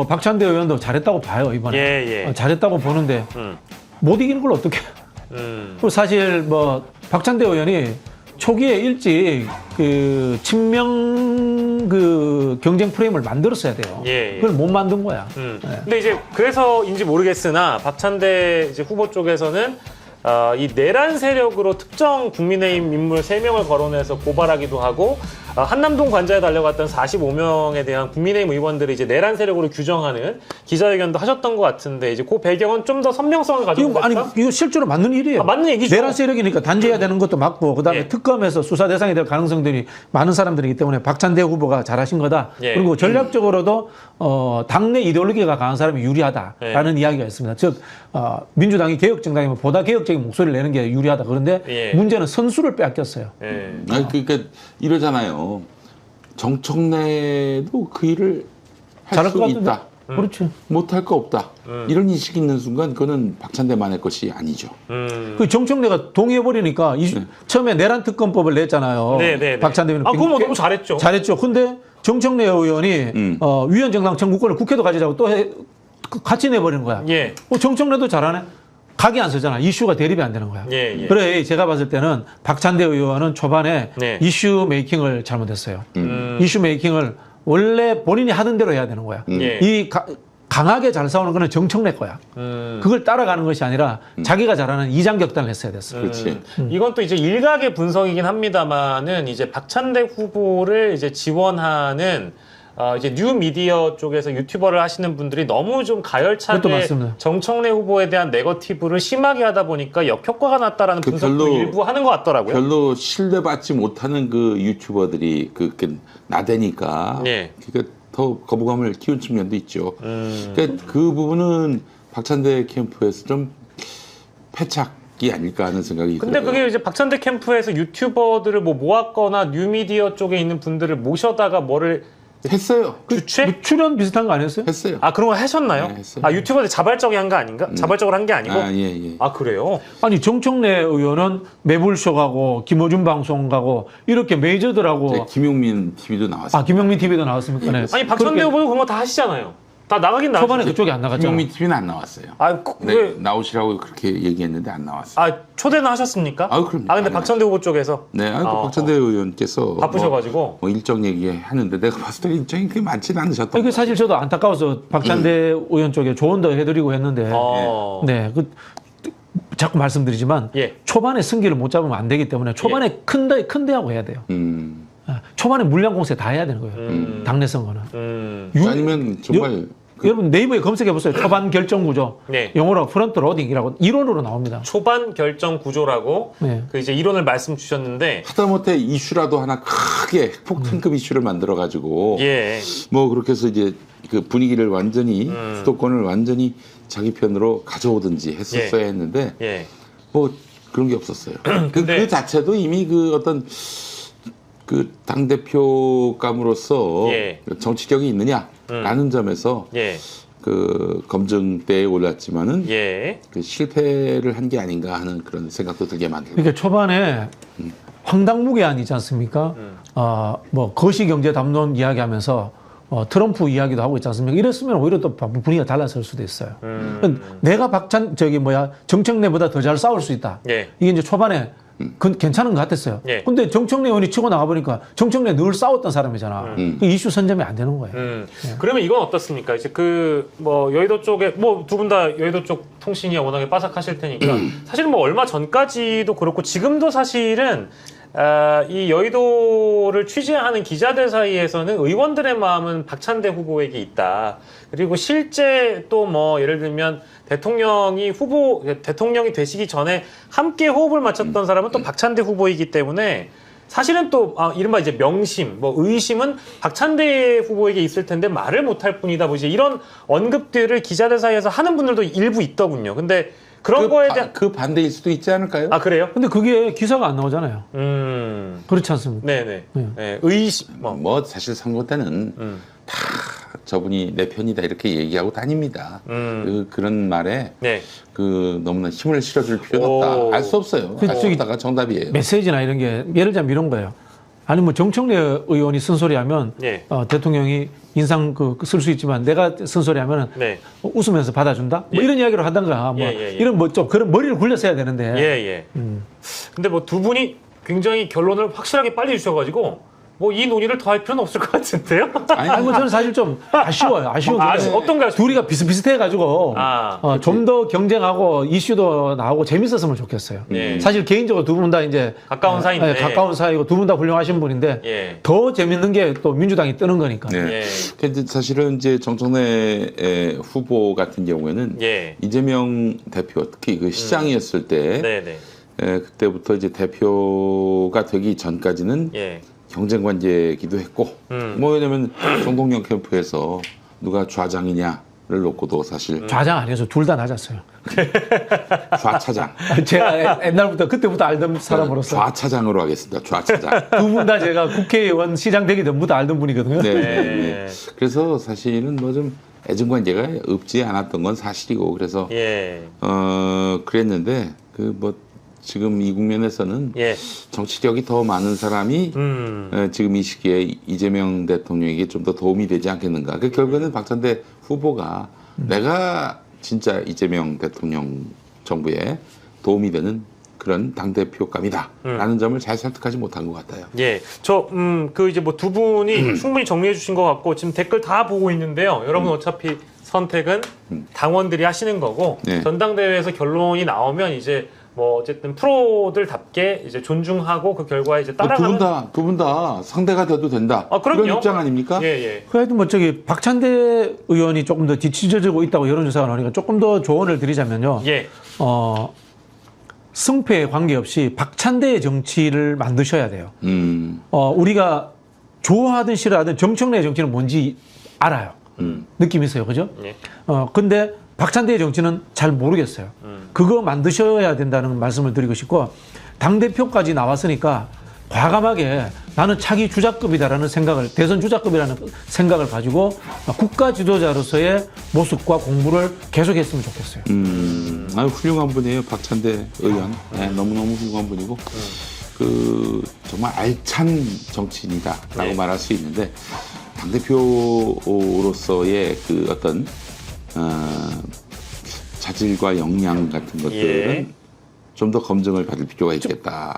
어, 박찬대 의원도 잘했다고 봐요 이번에 예, 예. 어, 잘했다고 보는데 음. 못 이기는 걸 어떻게? 음. 그리고 사실 뭐 박찬대 의원이 초기에 일찍 그 친명 그 경쟁 프레임을 만들었어야 돼요. 예, 예. 그걸 못 만든 거야. 음. 네. 근데 이제 그래서인지 모르겠으나 박찬대 이제 후보 쪽에서는 어, 이 내란 세력으로 특정 국민의힘 인물 3명을 거론해서 고발하기도 하고 어, 한남동 관자에 달려갔던 45명에 대한 국민의힘 의원들이 이제 내란 세력으로 규정하는 기자회견도 하셨던 것 같은데 이제 그 배경은 좀 더 선명성을 가지고 이거 아니? 이거 실제로 맞는 일이에요. 아, 맞는 얘기죠. 내란 세력이니까 단죄해야 되는 것도 맞고 그다음에 예. 특검에서 수사 대상이 될 가능성들이 많은 사람들이기 때문에 박찬대 후보가 잘하신 거다. 예. 그리고 전략적으로도 어, 당내 이데올로기가 강한 사람이 유리하다라는 예. 이야기가 있습니다. 즉 어, 민주당이 개혁 정당이면 보다 개혁적인 목소리를 내는 게 유리하다. 그런데 예. 문제는 선수를 빼앗겼어요. 예. 아니 그러니까 이러잖아요. 정청래도 그 일을 할 잘할 수. 있다. 그렇죠. 못할 거 없다. 음. 이런 인식이 있는 순간 그거는 박찬대만의 것이 아니죠. 음. 그 정청래가 동의해 버리니까 처음에 내란 특검법을 냈잖아요. 네, 네, 네. 박찬대 의원이 아, 그거 뭐 꽤- 너무 잘했죠. 잘했죠. 근데 정청래 의원이 음. 어, 위원 정당 청구권을 국회도 가지자고 또 해, 그- 같이 내버리는 거야. 예. 어, 정청래도 잘하네. 각이 안 서잖아. 이슈가 대립이 안 되는 거야. 예, 예. 그래 제가 봤을 때는 박찬대 의원은 초반에 네. 이슈 메이킹을 잘못했어요. 음. 이슈 메이킹을 원래 본인이 하던 대로 해야 되는 거야. 예. 이 가- 강하게 잘 싸우는 거는 정청래 거야. 음. 그걸 따라가는 것이 아니라 자기가 잘하는 이장격단을 했어야 됐어. 그렇지. 음. 이건 또 이제 일각의 분석이긴 합니다만은 이제 박찬대 후보를 이제 지원하는 어 이제 뉴 미디어 쪽에서 유튜버를 하시는 분들이 너무 좀 가열차게. 정청래 후보에 대한 네거티브를 심하게 하다 보니까 역효과가 났다라는 그 분석도 별로- 일부 하는 것 같더라고요. 별로 신뢰받지 못하는 그 유튜버들이 그렇게 나대니까 예. 그러니까 더 거부감을 키운 측면도 있죠. 음. 그러니까 그 부분은 박찬대 캠프에서 좀 패착 이 아닐까 하는 생각이 근데 들어요. 그게 이제 박찬대 캠프에서 유튜버들을 뭐 모았거나 뉴 미디어 쪽에 있는 분들을 모셔다가 뭐를 했어요. 주최? 뭐 출연 비슷한 거 아니었어요? 했어요. 아 그런 거 하셨나요? 네, 했어요. 아 유튜버들 자발적이 한 거 아닌가? 자발적으로 한 게 아니고? 아, 예, 예. 아 그래요? 아니 정청래 의원은 매불쇼 가고 김어준 방송 가고 이렇게 메이저들하고 이제 김용민 TV도 나왔어요. 아 김영민 TV도 나왔습니까? 네. 아니 박찬대 그렇게 후보도 그런 거 다 하시잖아요. 다 나가긴 나가죠. 초반에 그쪽이 안 나갔잖아. 김용민 TV는 안 나왔어요. 아, 그, 네, 왜, 나오시라고 그렇게 얘기했는데 안 나왔어요. 아 초대는 하셨습니까? 아, 그럼요. 아 근데 아, 박찬대 후보 쪽에서 네, 아니, 그 아, 박찬대 의원께서 바쁘셔가지고. 뭐, 뭐 일정 얘기하는데 내가 봤을 때 일정이 그렇게 많지는 않으셨던 이게 사실 저도 안타까워서 박찬대 의원 쪽에 조언도 해드리고 했는데 어. 네, 그 자꾸 말씀드리지만 예. 초반에 승기를 못 잡으면 안 되기 때문에 초반에 큰데 큰데하고 해야 돼요. 음. 아, 초반에 물량 공세 다 해야 되는 거예요. 음. 당내 선거는. 음. 유- 아니면 정말 그- 여러분 네이버에 검색해 보세요. 초반 결정 구조. 네. 영어로 프런트 로딩이라고 이론으로 나옵니다. 초반 결정 구조라고 네. 그 이제 이론을 말씀 주셨는데 하다못해 이슈라도 하나 크게 폭탄급 이슈를 만들어 가지고 예. 뭐 그렇게 해서 이제 그 분위기를 완전히 음. 수도권을 완전히 자기 편으로 가져오든지 했었어야 했는데 예. 뭐 그런 게 없었어요. 그, 그 자체도 이미 그 어떤 그 당 대표감으로서 예. 정치력이 있느냐 라는 점에서 예. 그 검증대에 올랐지만은 예. 그 실패를 한 게 아닌가 하는 그런 생각도 들게 만들고 그러니까 초반에 황당무계한이지 않습니까? 음. 어, 뭐 거시경제 담론 이야기하면서 어, 트럼프 이야기도 하고 있지 않습니까? 이랬으면 오히려 또 분위기가 달라질 수도 있어요. 음. 내가 박찬 저기 뭐야 정청래보다 더 잘 싸울 수 있다. 예. 이게 이제 초반에 그 괜찮은 것 같았어요. 예. 근데 정청래 의원이 치고 나가 보니까 정청래 늘 싸웠던 사람이잖아. 음. 그 이슈 선점이 안 되는 거예요. 음. 그러면 이건 어떻습니까? 이제 그 뭐 여의도 쪽에 뭐 두 분 다 여의도 쪽 통신이 워낙에 빠삭하실 테니까 사실 뭐 얼마 전까지도 그렇고 지금도 사실은 아, 이 여의도를 취재하는 기자들 사이에서는 의원들의 마음은 박찬대 후보에게 있다. 그리고 실제 또 뭐 예를 들면 대통령이 후보 대통령이 되시기 전에 함께 호흡을 맞췄던 사람은 또 박찬대 후보이기 때문에 사실은 또 아, 이른바 이제 명심, 뭐 의심은 박찬대 후보에게 있을 텐데 말을 못할 뿐이다. 뭐 이제 이런 언급들을 기자들 사이에서 하는 분들도 일부 있더군요. 근데 그런 그, 거에 바- 대한 그 반대일 수도 있지 않을까요? 아 그래요? 근데 그게 기사가 안 나오잖아요. 음, 그렇지 않습니까? 네네. 네. 네, 의심, 뭐, 뭐 사실 선거 때는 음, 다 저분이 내 편이다 이렇게 얘기하고 다닙니다. 음, 그 그런 말에 네, 그 너무나 힘을 실어줄 필요는 오. 없다. 알 수 없어요. 그 알 수 저기 없다가 정답이에요. 메시지나 이런 게 예를 들자면 이런 거예요. 아니 뭐 정청래 의원이 쓴소리하면 예. 어, 대통령이 음. 인상 그 쓸 수 있지만 내가 쓴소리 하면은 네. 웃으면서 받아준다? 뭐 예. 이런 이야기를 하던가 뭐 예, 예, 예. 이런 뭐 좀 그런 머리를 굴렸어야 되는데 예, 예. 음. 근데 뭐 두 분이 굉장히 결론을 확실하게 빨리 주셔가지고 뭐 이 논의를 더 할 필요는 없을 것 같은데요? 아니 뭐 저는 사실 좀 아쉬워요. 아쉬운 아, 게 어떤가요? 둘이가 비슷비슷해가지고 아, 어, 좀 더 경쟁하고 이슈도 나오고 재밌었으면 좋겠어요. 네. 사실 개인적으로 두 분 다 이제 가까운 사이인데. 네, 가까운 사이고 두 분 다 훌륭하신 분인데 예. 더 재밌는 게 또 민주당이 뜨는 거니까. 네. 예. 사실은 이제 정청래 에, 후보 같은 경우에는 예. 이재명 대표 특히 그 시장이었을 때 네네. 에, 그때부터 이제 대표가 되기 전까지는 예. 경쟁 관계이기도 했고 음. 뭐 왜냐면 정동영 캠프에서 누가 좌장이냐 를 놓고도 사실 좌장 아니어서 둘 다 낮았어요. 좌차장 제가 옛날부터 그때부터 알던 사람으로서 좌차장으로 하겠습니다. 좌차장. 두 분 다 제가 국회의원 시장 되기 전부터 알던 분이거든요. 네, 네, 네. 네. 그래서 사실은 뭐 좀 애증 관계가 없지 않았던 건 사실이고 그래서 예. 어 그랬는데 그뭐 지금 이 국면에서는 예. 정치력이 더 많은 사람이 음. 어, 지금 이 시기에 이재명 대통령에게 좀 더 도움이 되지 않겠는가. 그 결과는 박찬대 후보가 내가 진짜 이재명 대통령 정부에 도움이 되는 그런 당 대표감이다라는 점을 잘 설득하지 못한 것 같아요. 예. 저, 음, 그 이제 뭐 두 분이 충분히 정리해 주신 것 같고, 지금 댓글 다 보고 있는데요. 여러분 어차피 선택은 당원들이 하시는 거고, 네. 전당대회에서 결론이 나오면 이제 뭐 어쨌든 프로들답게 이제 존중하고 그 결과에 이제 두 따라가는. 분다 두 분 다 상대가 돼도 된다. 아, 그럼요. 이런 입장 아닙니까? 예, 예. 그래도 뭐 저기 박찬대 의원이 조금 더 뒤치져지고 있다고 여론조사가 나오니까 조금 더 조언을 드리자면요. 예. 어, 승패에 관계없이 박찬대의 정치를 만드셔야 돼요. 음, 어, 우리가 좋아하든 싫어하든 정청래의 정치는 뭔지 알아요. 음. 느낌이 있어요. 그죠? 예. 어, 근데 박찬대의 정치는 잘 모르겠어요. 음. 그거 만드셔야 된다는 말씀을 드리고 싶고, 당 대표까지 나왔으니까 과감하게 나는 차기 주자급이다라는 생각을, 대선 주자급이라는 생각을 가지고 국가 지도자로서의 모습과 공부를 계속했으면 좋겠어요. 음, 아유 훌륭한 분이에요, 박찬대 의원. 네, 너무 너무 훌륭한 분이고, 그 정말 알찬 정치인이다라고 네. 말할 수 있는데 당 대표로서의 그 어떤 어, 자질과 역량 같은 것들은 예. 좀 더 검증을 받을 필요가 있겠다.